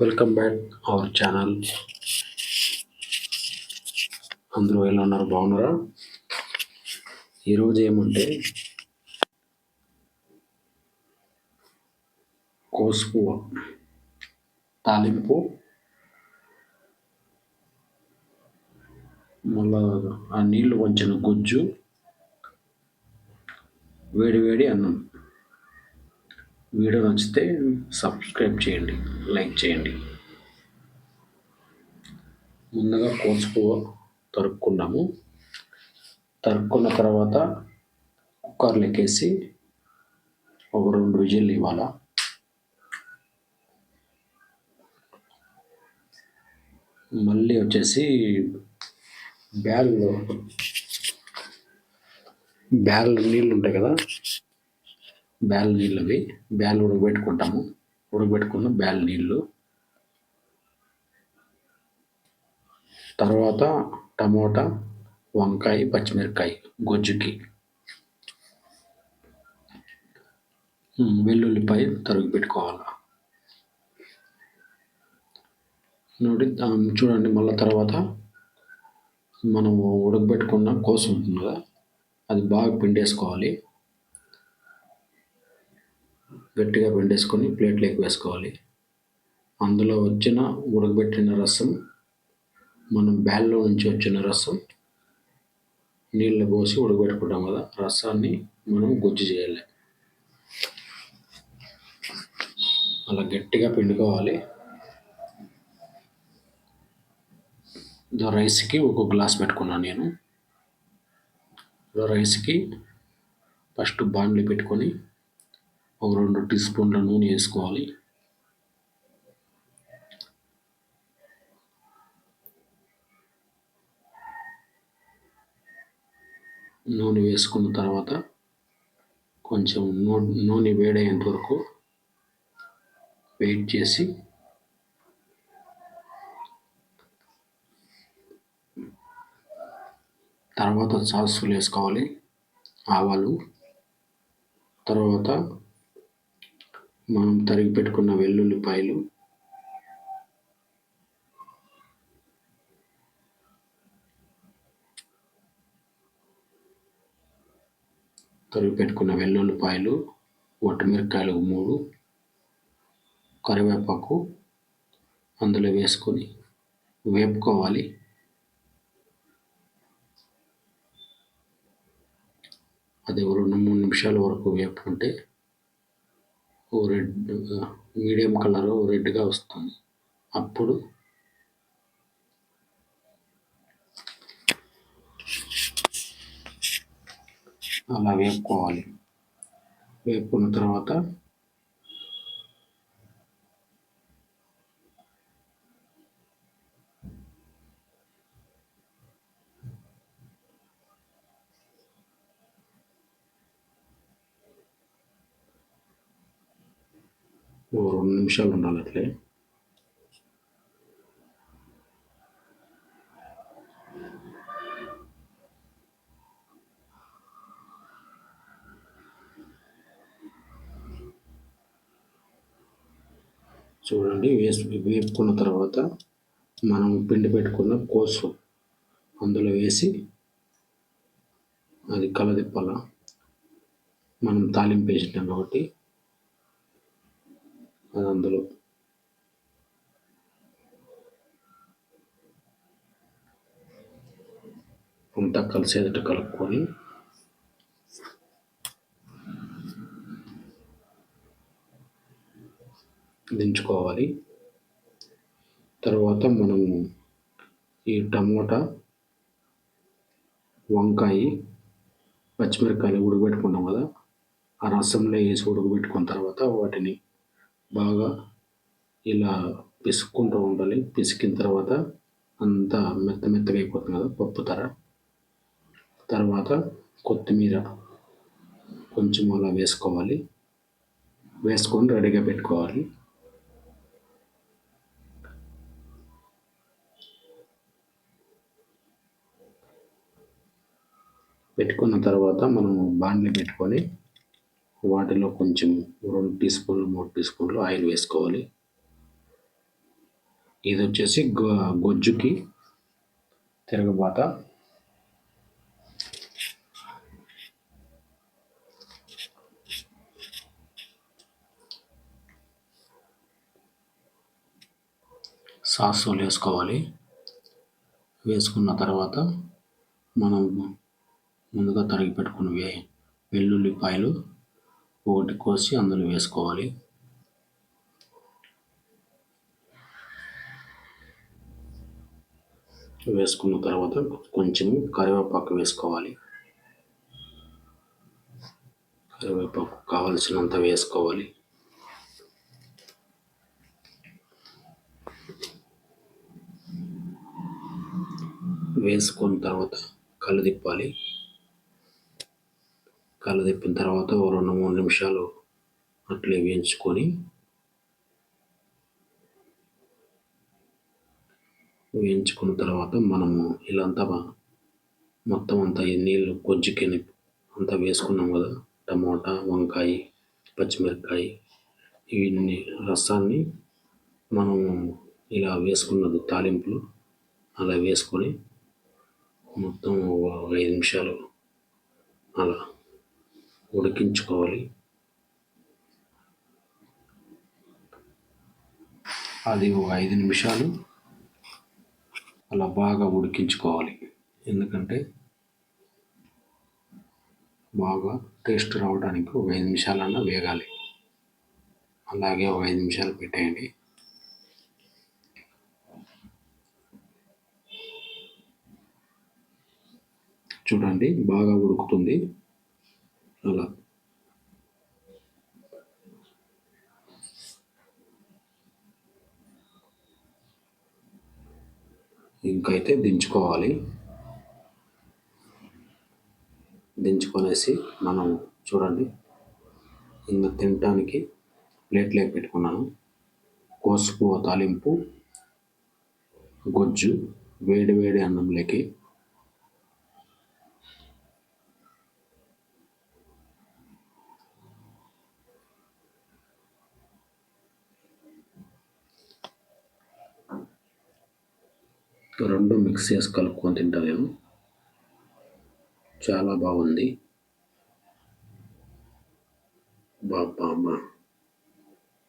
Welcome back our channel అందరూ ఎలా ఉన్నారు? బాగున్నారా? ఈరోజు ఏమంటే కోసుపు తాలింపు మళ్ళా ఆ నీళ్ళు వంచిన గుజ్జు వేడి వేడి అన్నం. వీడియో నచ్చితే సబ్స్క్రైబ్ చేయండి లైక్ చేయండి. ముందుగా కోసుపువ్వు తరుక్కున్నాము తరుక్కున్న తర్వాత కుక్కర్లోకేసి ఒక రెండు విజిల్లు ఇవ్వాలా? మళ్ళీ వచ్చేసి బ్యాగ్లో బ్యాల్ నీళ్ళు ఉంటాయి కదా? బ్యాల్ నీళ్ళు అవి బ్యాల్ ఉడకబెట్టుకుంటాము. ఉడకబెట్టుకున్న బ్యాల్ నీళ్ళు. తర్వాత టమోటా వంకాయ పచ్చిమిరకాయ గొజ్జుకి. వెల్లుల్లిపాయ తరుగు పెట్టుకోవాలి నోటి చూడండి మళ్ళీ తర్వాత మనం ఉడకబెట్టుకున్న కోసం ఉంటుంది కదా. అది బాగా పిండేసుకోవాలి. గట్టిగా పిండేసుకొని ప్లేట్లోకి వేసుకోవాలి. అందులో వచ్చిన ఉడకబెట్టిన రసం మనం బ్యాల్లో నుంచి వచ్చిన రసం నీళ్ళు పోసి ఉడకబెట్టుకుంటాం కదా రసాన్ని మనం గుజ్జు చేయాలి. అలా గట్టిగా పిండుకోవాలి. రైస్కి ఒక గ్లాస్ పెట్టుకున్నాను నేను. రైస్కి ఫస్ట్ బాండ్లు పెట్టుకొని ఒక రెండు టీ స్పూన్ల నూనె వేసుకోవాలి. నూనె వేసుకున్న తర్వాత కొంచెం నూనె నూనె వేడయ్యేంత వరకు వెయిట్ చేసి తర్వాత సాసులు వేసుకోవాలి ఆవాలు తర్వాత మనం తరిగి పెట్టుకున్న వెల్లుల్లిపాయలు తరిగి పెట్టుకున్న వెల్లుల్లిపాయలు వట్టమిరపకాయలు మూడు కరివేపాకు అందులో వేసుకొని వేపుకోవాలి. అది రెండు మూడు నిమిషాల వరకు వేపుకుంటే రెడ్ మీడియం కలర్ రెడ్గా వస్తుంది. అప్పుడు అలా వేపుకోవాలి. వేపుకున్న తర్వాత ఓ రెండు నిమిషాలు ఉండాలి అట్లే. చూడండి వేసి వేపుకున్న తర్వాత మనం పిండి పెట్టుకున్న కోసు అందులో వేసి అది కలదిప్పాల? మనం తాలింపు వేసినాం కాబట్టి అది అందులో. అంతా కలిసేటట్టు కలుపుకొని. దించుకోవాలి. తర్వాత మనము ఈ టమోటా వంకాయ పచ్చిమిరపకాయలు ఉడకబెట్టుకున్నాం కదా ఆ రసంలో వేసి ఉడకబెట్టుకున్న తర్వాత వాటిని బాగా ఇలా పిసుక్కుంటూ ఉండాలి. పిసికిన తర్వాత అంతా మెత్త మెత్తగా అయిపోతుంది కదా పప్పు తర తర్వాత కొత్తిమీర కొంచెం అలా వేసుకోవాలి. వేసుకొని రెడీగా పెట్టుకోవాలి. పెట్టుకున్న తర్వాత మనము బాండ్లు పెట్టుకొని వాటిలో కొంచెం రెండు టీ స్పూన్లు మూడు టీ స్పూన్లు ఆయిల్ వేసుకోవాలి. ఇది వచ్చేసి గొ గొజ్జుకి తిరగబాత. సాసులు వేసుకోవాలి. వేసుకున్న తర్వాత మనం ముందుగా తరిగి పెట్టుకున్న వే వెల్లుల్లిపాయలు ఒకటి కోసి అందులో వేసుకోవాలి. వేసుకున్న తర్వాత కొంచెం కరివేపాకు వేసుకోవాలి. కరివేపాకు కావలసినంత వేసుకోవాలి. వేసుకున్న తర్వాత కళ్ళు తిప్పాలి. కళ్ళు తిప్పిన తర్వాత రెండు మూడు నిమిషాలు అట్లే వేయించుకొని వేయించుకున్న తర్వాత మనము ఇలాంతా మొత్తం అంతా ఈ నీళ్ళు కొజ్జుకి అంతా వేసుకున్నాం కదా. టమోటా వంకాయ పచ్చిమిరపకాయ ఇవన్నీ రసాన్ని మనము ఇలా వేసుకున్నది తాలింపులు అలా వేసుకొని మొత్తం ఒక ఐదు నిమిషాలు అలా ఉడికించుకోవాలి. అది ఒక ఐదు నిమిషాలు అలా బాగా ఉడికించుకోవాలి. ఎందుకంటే బాగా టేస్ట్ రావడానికి ఒక ఐదు నిమిషాలన్నా వేగాలి. అలాగే ఒక ఐదు నిమిషాలు పెట్టేయండి. చూడండి బాగా ఉడుకుతుంది. అలా ఇంకైతే దించుకోవాలి దించుకొనేసి మనం చూడండి ఇంకా తినటానికి ప్లేట్లే పెట్టుకున్నాను కోసుపువ్వ తాలింపు గొజ్జు వేడి వేడి అన్నంలోకి రెండు మిక్స్ చేసి కలుపుకొని తింటాను చాలా బాగుంది. బాబా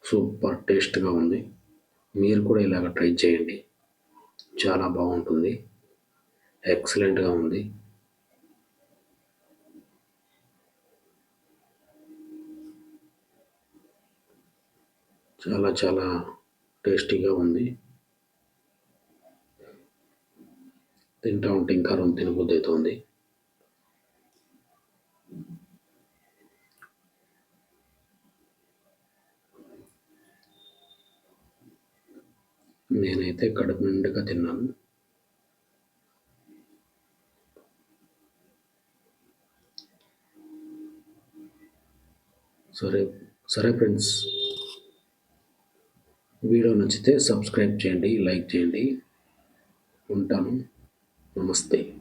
సూపర్ టేస్ట్గా ఉంది. మీరు కూడా ఇలాగ ట్రై చేయండి. చాలా బాగుంటుంది. ఎక్సలెంట్గా ఉంది. చాలా చాలా టేస్టీగా ఉంది. తింటా ఉంటే ఇంకా రెండు తినబుద్ధి అవుతుంది. నేనైతే కడుపు నిండుగా తిన్నాను. సరే సరే ఫ్రెండ్స్. వీడియో నచ్చితే సబ్స్క్రైబ్ చేయండి లైక్ చేయండి. ఉంటాను. Namastê.